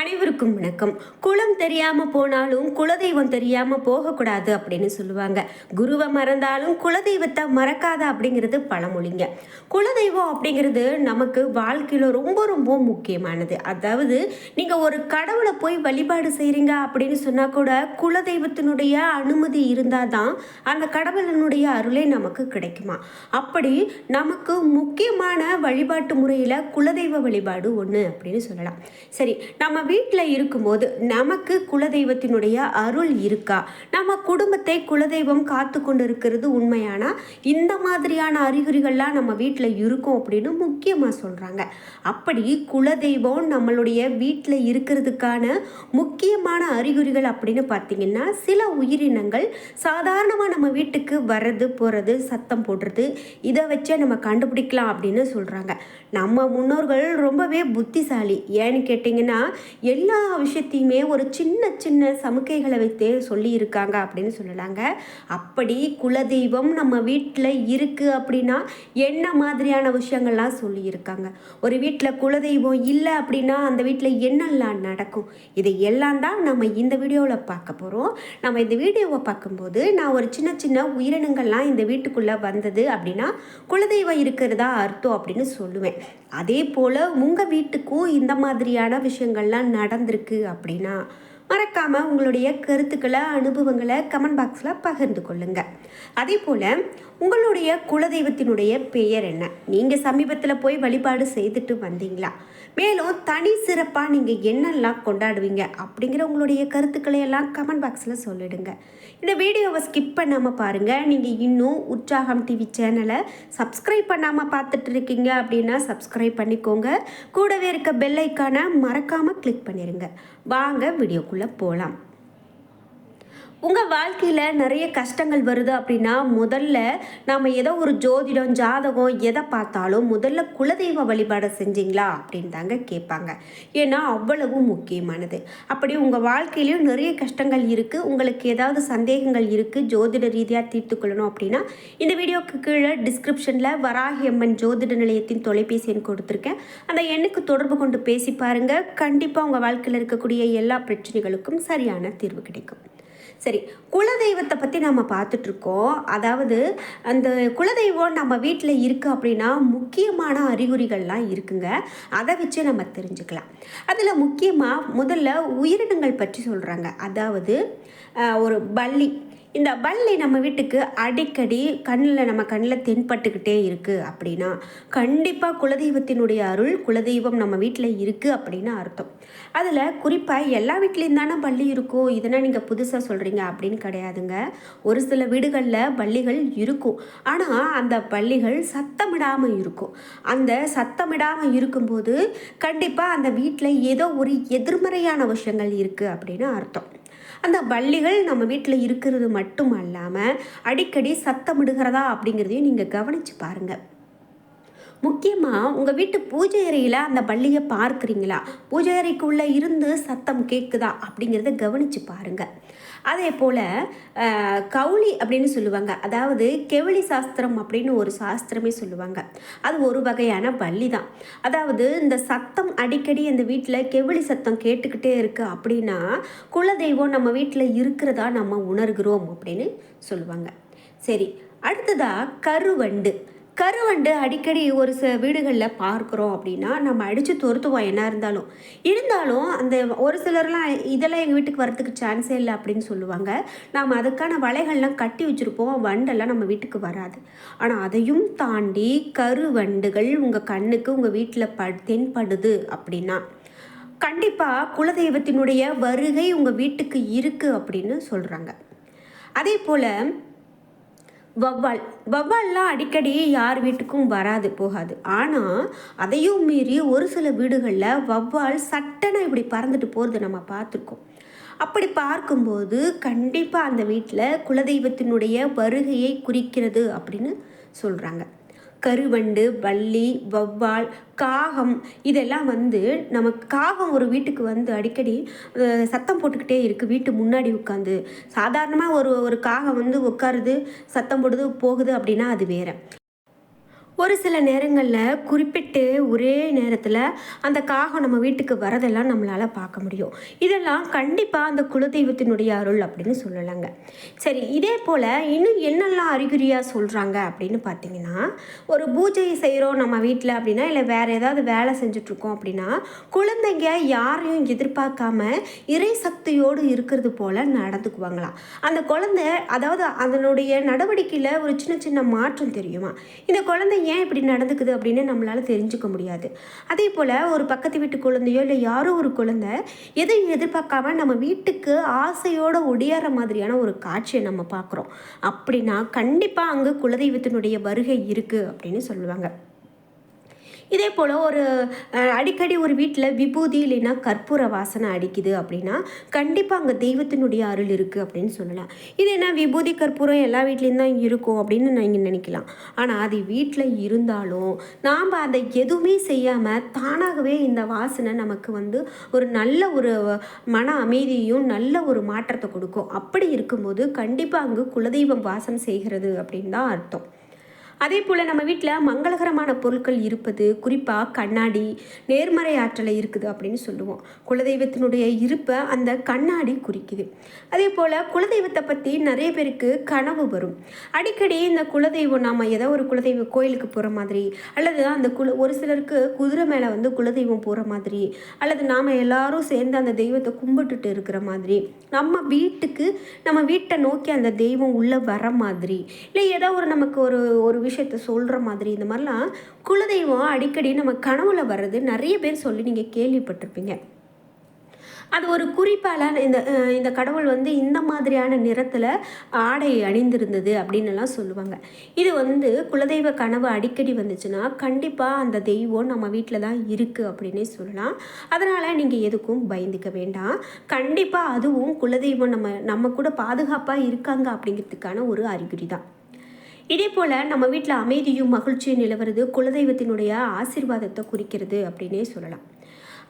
அனைவருக்கும் வணக்கம். குலம் தெரியாம போனாலும் குலதெய்வம் தெரியாம போகக்கூடாது அப்படின்னு சொல்லுவாங்க. குருவை மறந்தாலும் குலதெய்வத்தை மறக்காத அப்படிங்கிறது பழமொழிங்க. குலதெய்வம் அப்படிங்கிறது நமக்கு வாழ்க்கையில ரொம்ப ரொம்ப முக்கியமானது. அதாவது நீங்க ஒரு கடவுளை போய் வழிபாடு செய்றீங்க அப்படின்னு சொன்னா கூட குலதெய்வத்தினுடைய அனுமதி இருந்தால் தான் அந்த கடவுளினுடைய அருளே நமக்கு கிடைக்குமா? அப்படி நமக்கு முக்கியமான வழிபாட்டு முறையில் குலதெய்வ வழிபாடு ஒன்று அப்படின்னு சொல்லலாம். சரி நம்ம வீட்டில் இருக்கும்போது நமக்கு குலதெய்வத்தினுடைய அருள் இருக்கா? நம்ம குடும்பத்தை குலதெய்வம் காத்து கொண்டு இருக்கிறது உண்மையானா? இந்த மாதிரியான அறிகுறிகள்லாம் நம்ம வீட்டில் இருக்கும் அப்படின்னு முக்கியமாக சொல்கிறாங்க அப்படி குலதெய்வம் நம்மளுடைய வீட்டில் இருக்கிறதுக்கான முக்கியமான அறிகுறிகள் அப்படின்னு பார்த்தீங்கன்னா சில உயிரினங்கள் சாதாரணமாக நம்ம வீட்டுக்கு வர்றது போகிறது சத்தம் போடுறது இதை வச்சே நம்ம கண்டுபிடிக்கலாம் அப்படின்னு சொல்கிறாங்க நம்ம முன்னோர்கள் ரொம்பவே புத்திசாலி. ஏன்னு கேட்டிங்கன்னா எல்லா விஷயத்தையுமே ஒரு சின்ன சின்ன சமுக்கைகளை வைத்தே சொல்லியிருக்காங்க அப்படின்னு சொல்லலாங்க. அப்படி குலதெய்வம் நம்ம வீட்டில் இருக்குது அப்படின்னா என்ன மாதிரியான விஷயங்கள்லாம் சொல்லியிருக்காங்க? ஒரு வீட்டில் குலதெய்வம் இல்லை அப்படின்னா அந்த வீட்டில் என்னெல்லாம் நடக்கும்? இதை எல்லாம் தான் நம்ம இந்த வீடியோவில் பார்க்க போகிறோம் நம்ம இந்த வீடியோவை பார்க்கும்போது நான் ஒரு சின்ன சின்ன உயிரினங்கள்லாம் இந்த வீட்டுக்குள்ளே வந்தது அப்படின்னா குலதெய்வம் இருக்கிறதா அர்த்தம் அப்படின்னு சொல்லுவேன். அதே போல் உங்கள் வீட்டுக்கும் இந்த மாதிரியான விஷயங்கள்லாம் நடந்திருக்கு அப்படின்னா மறக்காமல் உங்களுடைய கருத்துக்களை அனுபவங்களை கமெண்ட் பாக்ஸில் பகிர்ந்து கொள்ளுங்கள் அதே போல் உங்களுடைய குலதெய்வத்தினுடைய பெயர் என்ன? நீங்கள் சமீபத்தில் போய் வழிபாடு செய்துட்டு வந்தீங்களா? மேலும் தனி சிறப்பாக நீங்கள் என்னெல்லாம் கொண்டாடுவீங்க அப்படிங்கிற உங்களுடைய கருத்துக்களை எல்லாம் கமெண்ட் பாக்ஸில் சொல்லிடுங்க. இந்த வீடியோவை ஸ்கிப் பண்ணாமல் பாருங்கள் நீங்கள் இன்னும் உற்சாகம் டிவி சேனலை சப்ஸ்கிரைப் பண்ணாமல் பார்த்துட்டு இருக்கீங்க அப்படின்னா சப்ஸ்கிரைப் பண்ணிக்கோங்க. கூடவே இருக்க பெல் ஐக்கானை மறக்காமல் கிளிக் பண்ணிடுங்க வாங்க வீடியோக்குள்ளே போகலாம் உங்கள் வாழ்க்கையில் நிறைய கஷ்டங்கள் வருது அப்படின்னா முதல்ல நாம் ஏதோ ஒரு ஜோதிடம் ஜாதகம் எதை பார்த்தாலும் முதல்ல குலதெய்வ வழிபாடை செஞ்சீங்களா அப்படின்னு தாங்க கேட்பாங்க. ஏன்னா அவ்வளவு முக்கியமானது. அப்படி உங்கள் வாழ்க்கையிலையும் நிறைய கஷ்டங்கள் இருக்குது உங்களுக்கு ஏதாவது சந்தேகங்கள் இருக்குது ஜோதிட ரீதியாக தீர்த்துக்கொள்ளணும் அப்படின்னா இந்த வீடியோக்கு கீழே டிஸ்கிரிப்ஷனில் வராகி அம்மன் ஜோதிட நிலையத்தின் தொலைபேசி எண் கொடுத்துருக்கேன். அந்த எண்ணுக்கு தொடர்பு கொண்டு பேசி பாருங்கள் கண்டிப்பாக உங்கள் வாழ்க்கையில் இருக்கக்கூடிய எல்லா பிரச்சனைகளுக்கும் சரியான தீர்வு கிடைக்கும். சரி குலதெய்வத்தை பற்றி நம்ம பார்த்துட்ருக்கோம் அதாவது அந்த குலதெய்வம் நம்ம வீட்டில் இருக்குது அப்படின்னா முக்கியமான அறிகுறிகள்லாம் இருக்குங்க. அதை வச்சு நம்ம தெரிஞ்சுக்கலாம். அதில் முக்கியமாக முதல்ல உயிரினங்கள் பற்றி சொல்கிறாங்க அதாவது ஒரு பள்ளி இந்த பல்லி நம்ம வீட்டுக்கு அடிக்கடி கண்ணில் நம்ம கண்ணில் தென்பட்டுக்கிட்டே இருக்குது அப்படின்னா கண்டிப்பாக குலதெய்வத்தினுடைய அருள் குலதெய்வம் நம்ம வீட்டில் இருக்குது அப்படின்னு அர்த்தம். அதில் குறிப்பாக எல்லா வீட்லேயும் தானே பள்ளி இருக்கும் இதெல்லாம் நீங்கள் புதுசாக சொல்கிறீங்க அப்படின்னு கிடையாதுங்க. ஒரு சில வீடுகளில் பள்ளிகள் இருக்கும். ஆனால் அந்த பள்ளிகள் சத்தமிடாமல் இருக்கும். அந்த சத்தமிடாமல் இருக்கும்போது கண்டிப்பாக அந்த வீட்டில் ஏதோ ஒரு எதிர்மறையான விஷயங்கள் இருக்குது அப்படின்னு அர்த்தம். அந்த வள்ளிகள் நம்ம வீட்டில் இருக்கிறது மட்டும் அல்லாமல் அடிக்கடி சத்தமிடுகிறதா அப்படிங்கிறதையும் நீங்கள் கவனித்து பாருங்கள் முக்கியமாக உங்கள் வீட்டு பூஜை அறையில் அந்த பள்ளியை பார்க்குறீங்களா? பூஜை அறைக்குள்ளே இருந்து சத்தம் கேட்குதா அப்படிங்கிறத கவனித்து பாருங்கள் அதே போல் கவுளி அப்படின்னு சொல்லுவாங்க. அதாவது கெவளி சாஸ்திரம் அப்படின்னு ஒரு சாஸ்திரமே சொல்லுவாங்க. அது ஒரு வகையான பள்ளி தான். அதாவது இந்த சத்தம் அடிக்கடி அந்த வீட்டில் கெவளி சத்தம் கேட்டுக்கிட்டே இருக்குது அப்படின்னா குலதெய்வம் நம்ம வீட்டில் இருக்கிறதா நம்ம உணர்கிறோம் அப்படின்னு சொல்லுவாங்க. சரி அடுத்ததாக கருவண்டு. கருவண்டு அடிக்கடி ஒரு சில வீடுகளில் பார்க்குறோம் அப்படின்னா நம்ம அடித்து துரத்துவோம் என்ன இருந்தாலும். இருந்தாலும் அந்த ஒரு சிலர்லாம் இதெல்லாம் எங்கள் வீட்டுக்கு வரத்துக்கு சான்ஸே இல்லை அப்படின்னு சொல்லுவாங்க. நாம் அதுக்கான வலைகள்லாம் கட்டி வச்சுருப்போம் வண்டெல்லாம் நம்ம வீட்டுக்கு வராது. ஆனால் அதையும் தாண்டி கருவண்டுகள் உங்கள் கண்ணுக்கு உங்கள் வீட்டில் ப தென்படுது அப்படின்னா கண்டிப்பாக குலதெய்வத்தினுடைய வருகை உங்கள் வீட்டுக்கு இருக்குது அப்படின்னு சொல்கிறாங்க அதே போல் வவ்வால் வவ்வால்லாம் அடிக்கடி யார் வீட்டுக்கும் வராது போகாது. ஆனால் அதையும் மீறி ஒரு சில வீடுகளில் வவ்வால் சட்டனை இப்படி பறந்துட்டு போகிறது நம்ம பார்த்துருக்கோம். அப்படி பார்க்கும்போது கண்டிப்பாக அந்த வீட்டில் குலதெய்வத்தினுடைய வருகையை குறிக்கிறது அப்படின்னு சொல்கிறாங்க கருவண்டு வள்ளி வௌவால் காகம் இதெல்லாம் வந்து நமக்கு காகம் ஒரு வீட்டுக்கு வந்து அடிக்கடி சத்தம் போட்டுக்கிட்டே இருக்குது வீட்டு முன்னாடி உட்காந்து சாதாரணமாக ஒரு ஒரு காகம் வந்து உட்காருது சத்தம் போடுது போகுது அப்படின்னா அது வேறு. ஒரு சில நேரங்களில் குறிப்பிட்டு ஒரே நேரத்தில் அந்த காகம் நம்ம வீட்டுக்கு வரதெல்லாம் நம்மளால் பார்க்க முடியும். இதெல்லாம் கண்டிப்பாக அந்த குலதெய்வத்தினுடைய அருள் அப்படின்னு சொல்லலாங்க. சரி இதே போல் இன்னும் என்னெல்லாம் அறிகுறியாக சொல்கிறாங்க அப்படின்னு பார்த்தீங்கன்னா ஒரு பூஜை செய்கிறோம் நம்ம வீட்டில் அப்படின்னா இல்லை வேறு ஏதாவது வேலை செஞ்சுட்ருக்கோம் அப்படின்னா குழந்தைங்க யாரையும் எதிர்பார்க்காம இறை சக்தியோடு இருக்கிறது போல் நடந்துக்குவாங்களாம். அந்த குழந்தை அதாவது அதனுடைய நடவடிக்கையில் ஒரு சின்ன சின்ன மாற்றம் தெரியுமா? இந்த குழந்தை ஏன் இப்படி நடந்துக்குது அப்படின்னு நம்மளால் தெரிஞ்சுக்க முடியாது. அதே போல் ஒரு பக்கத்து வீட்டு குழந்தையோ இல்லை யாரோ ஒரு குழந்தை எதையும் எதிர்பார்க்காம நம்ம வீட்டுக்கு ஆசையோடு ஒடியாற மாதிரியான ஒரு காட்சியை நம்ம பார்க்குறோம். அப்படின்னா கண்டிப்பாக அங்கே குலதெய்வத்தினுடைய வருகை இருக்குது அப்படின்னு சொல்லுவாங்க. இதே போல் ஒரு அடிக்கடி ஒரு வீட்டில் விபூதி இல்லைன்னா கற்பூர வாசனை அடிக்குது அப்படின்னா கண்டிப்பாக அங்கே தெய்வத்தினுடைய அருள் இருக்குது அப்படின்னு சொல்லலாம். இது என்ன விபூதி கற்பூரம் எல்லா வீட்லேயும் தான் இருக்கும் அப்படின்னு நீங்கள் நினைக்கலாம். ஆனால் அது வீட்டில் இருந்தாலும் நாம் அதை எதுவுமே செய்யாமல் தானாகவே இந்த வாசனை நமக்கு வந்து ஒரு நல்ல ஒரு மன அமைதியும் நல்ல ஒரு மாற்றத்தை கொடுக்கும். அப்படி இருக்கும்போது கண்டிப்பாக அங்கு குலதெய்வம் வாசம் செய்கிறது அப்படின்னு தான் அர்த்தம். அதே போல் நம்ம வீட்டில் மங்களகரமான பொருட்கள் இருப்பது குறிப்பாக கண்ணாடி நேர்மறை ஆற்றலை இருக்குது அப்படின்னு சொல்லுவோம். குலதெய்வத்தினுடைய இருப்பை அந்த கண்ணாடி குறிக்குது. அதே போல் குலதெய்வத்தை பற்றி நிறைய பேருக்கு கனவு வரும். அடிக்கடி இந்த குலதெய்வம் நாம் ஏதோ ஒரு குலதெய்வ கோயிலுக்கு போகிற மாதிரி அல்லது அந்த குல ஒரு சிலருக்கு குதிரை மேலே வந்து குலதெய்வம் போகிற மாதிரி அல்லது நாம் எல்லாரும் சேர்ந்து அந்த தெய்வத்தை கும்பிட்டுட்டு இருக்கிற மாதிரி நம்ம வீட்டுக்கு நம்ம வீட்டை நோக்கி அந்த தெய்வம் உள்ளே வர மாதிரி இல்லை ஏதோ ஒரு நமக்கு ஒரு ஒரு விஷயத்த சொல்கிற மாதிரி இந்த மாதிரிலாம் குலதெய்வம் அடிக்கடி நம்ம கனவுல வர்றது நிறைய பேர் சொல்லி நீங்கள் கேள்விப்பட்டிருப்பீங்க. அது ஒரு குறிப்பால் இந்த இந்த கடவுள் வந்து இந்த மாதிரியான நிறத்தில் ஆடை அணிந்திருந்தது அப்படின்னுலாம் சொல்லுவாங்க. இது வந்து குலதெய்வ கனவு அடிக்கடி வந்துச்சுன்னா கண்டிப்பாக அந்த தெய்வம் நம்ம வீட்டில் தான் இருக்குது அப்படின்னே சொல்லலாம். அதனால் நீங்கள் எதுக்கும் பயந்துக்க வேண்டாம். கண்டிப்பாக அதுவும் குலதெய்வம் நம்ம நம்ம கூட பாதுகாப்பாக இருக்காங்க அப்படிங்கிறதுக்கான ஒரு அறிகுறி தான் இதே போல் நம்ம வீட்டில் அமைதியும் மகிழ்ச்சியும் நிலவுறது குலதெய்வத்தினுடைய ஆசிர்வாதத்தை குறிக்கிறது அப்படின்னே சொல்லலாம்.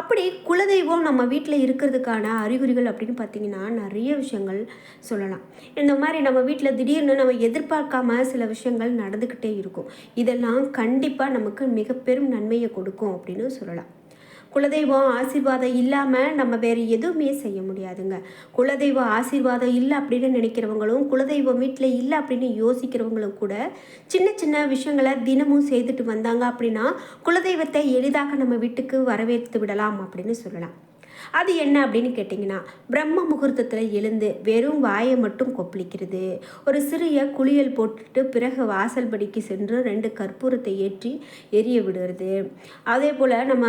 அப்படி குலதெய்வம் நம்ம வீட்டில் இருக்கிறதுக்கான அறிகுறிகள் அப்படின்னு பார்த்தீங்கன்னா நிறைய விஷயங்கள் சொல்லலாம். இந்த மாதிரி நம்ம வீட்டில் திடீர்னு நம்ம எதிர்பார்க்காம சில விஷயங்கள் நடந்துக்கிட்டே இருக்கும். இதெல்லாம் கண்டிப்பாக நமக்கு மிக பெரும் நன்மையை கொடுக்கும் அப்படின்னு சொல்லலாம். குலதெய்வம் ஆசீர்வாதம் இல்லாமல் நம்ம வேறு எதுவுமே செய்ய முடியாதுங்க. குலதெய்வம் ஆசீர்வாதம் இல்லை அப்படின்னு நினைக்கிறவங்களும் குலதெய்வம் வீட்டில் இல்லை அப்படின்னு யோசிக்கிறவங்களும் கூட சின்ன சின்ன விஷயங்களை தினமும் செய்துட்டு வந்தாங்க அப்படின்னா குலதெய்வத்தை எளிதாக நம்ம வீட்டுக்கு வரவேற்று விடலாம் அப்படின்னு சொல்லலாம். அது என்ன அப்படின்னு கேட்டிங்கன்னா பிரம்ம முகூர்த்தத்தில் எழுந்து வெறும் வாயை மட்டும் கொப்பளிக்கிறது. ஒரு சிறிய குளியல் போட்டுட்டு பிறகு வாசல் படிக்கு சென்று ரெண்டு கற்பூரத்தை ஏற்றி எரிய விடுறது. அதே போல் நம்ம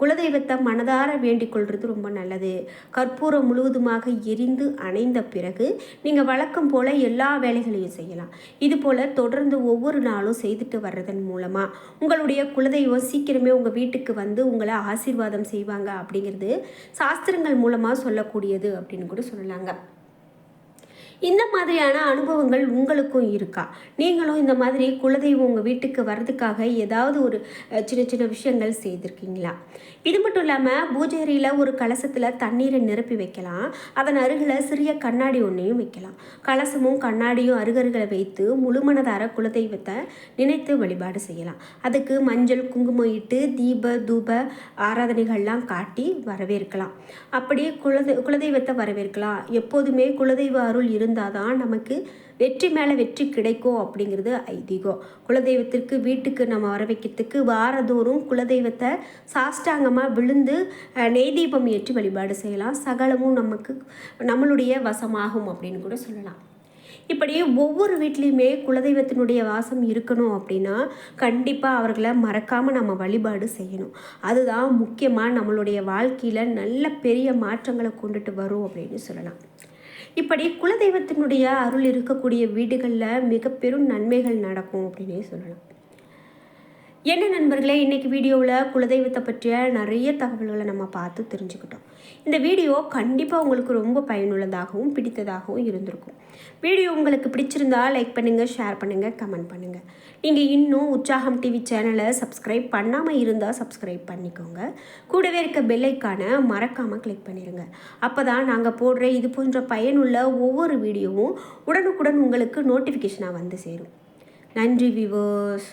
குலதெய்வத்தை மனதார வேண்டிக் கொள்வது ரொம்ப நல்லது. கற்பூரம் முழுவதுமாக எரிந்து அணைந்த பிறகு நீங்கள் வழக்கம் போல் எல்லா வேலைகளையும் செய்யலாம். இது போல் தொடர்ந்து ஒவ்வொரு நாளும் செய்துட்டு வர்றதன் மூலமாக உங்களுடைய குலதெய்வம் சீக்கிரமே உங்கள் வீட்டுக்கு வந்து உங்களை ஆசீர்வாதம் செய்வாங்க அப்படிங்கிறது சாஸ்திரங்கள் மூலமாக சொல்லக்கூடியது அப்படின்னு கூட சொல்லலாங்க. இந்த மாதிரியான அனுபவங்கள் உங்களுக்கும் இருக்கா? நீங்களும் இந்த மாதிரி குலதெய்வம் உங்கள் வீட்டுக்கு வர்றதுக்காக ஏதாவது ஒரு சின்ன சின்ன விஷயங்கள் செய்திருக்கீங்களா? இது மட்டும் இல்லாமல் பூஜேரியில் ஒரு கலசத்தில் தண்ணீரை நிரப்பி வைக்கலாம். அதன் அருகில் சிறிய கண்ணாடி ஒன்றையும் வைக்கலாம். கலசமும் கண்ணாடியும் அருகருகளை வைத்து முழுமனதார குலதெய்வத்தை நினைத்து வழிபாடு செய்யலாம். அதுக்கு மஞ்சள் குங்குமம் இட்டு தீப தூப ஆராதனைகள்லாம் காட்டி வரவேற்கலாம். அப்படியே குலதெய் குலதெய்வத்தை வரவேற்கலாம். எப்போதுமே குலதெய்வ அருள் இருந்து இருந்தால் தான் நமக்கு வெற்றி மேலே வெற்றி கிடைக்கும் அப்படிங்கிறது ஐதீகம். குலதெய்வத்திற்கு வீட்டுக்கு நம்ம வர வைக்கிறதுக்கு வாரதோறும் குலதெய்வத்தை சாஷ்டாங்கமாக விழுந்து நெய் தீபம் ஏற்றி வழிபாடு செய்யலாம். சகலமும் நமக்கு நம்மளுடைய வசமாகும் அப்படின்னு கூட சொல்லலாம். இப்படி ஒவ்வொரு வீட்லேயுமே குலதெய்வத்தினுடைய வாசம் இருக்கணும் அப்படின்னா கண்டிப்பாக அவர்களை மறக்காமல் நம்ம வழிபாடு செய்யணும். அதுதான் முக்கியமாக நம்மளுடைய வாழ்க்கையில் நல்ல பெரிய மாற்றங்களை கொண்டுட்டு வரும் அப்படின்னு சொல்லலாம். இப்படி குலதெய்வத்தினுடைய அருள் இருக்கக்கூடிய வீடுகளில் மிக பெரும் நன்மைகள் நடக்கும் அப்படின்னே சொல்லலாம். என்ன நண்பர்களே இன்றைக்கி வீடியோவில் குலதெய்வத்தை பற்றிய நிறைய தகவல்களை நம்ம பார்த்து தெரிஞ்சுக்கிட்டோம். இந்த வீடியோ கண்டிப்பாக உங்களுக்கு ரொம்ப பயனுள்ளதாகவும் பிடித்ததாகவும் இருந்திருக்கும். வீடியோ உங்களுக்கு பிடிச்சிருந்தா லைக் பண்ணுங்கள் ஷேர் பண்ணுங்கள் கமெண்ட் பண்ணுங்கள் நீங்கள் இன்னும் உற்சாகம் டிவி சேனலை சப்ஸ்கிரைப் பண்ணாமல் இருந்தால் சப்ஸ்கிரைப் பண்ணிக்கோங்க. கூடவே இருக்க பெல்லைக்கான மறக்காமல் கிளிக் பண்ணிடுங்க அப்போ தான் நாங்கள் போடுற இது போன்ற பயனுள்ள ஒவ்வொரு வீடியோவும் உடனுக்குடன் உங்களுக்கு நோட்டிஃபிகேஷனாக வந்து சேரும். நன்றி விவர்ஸ்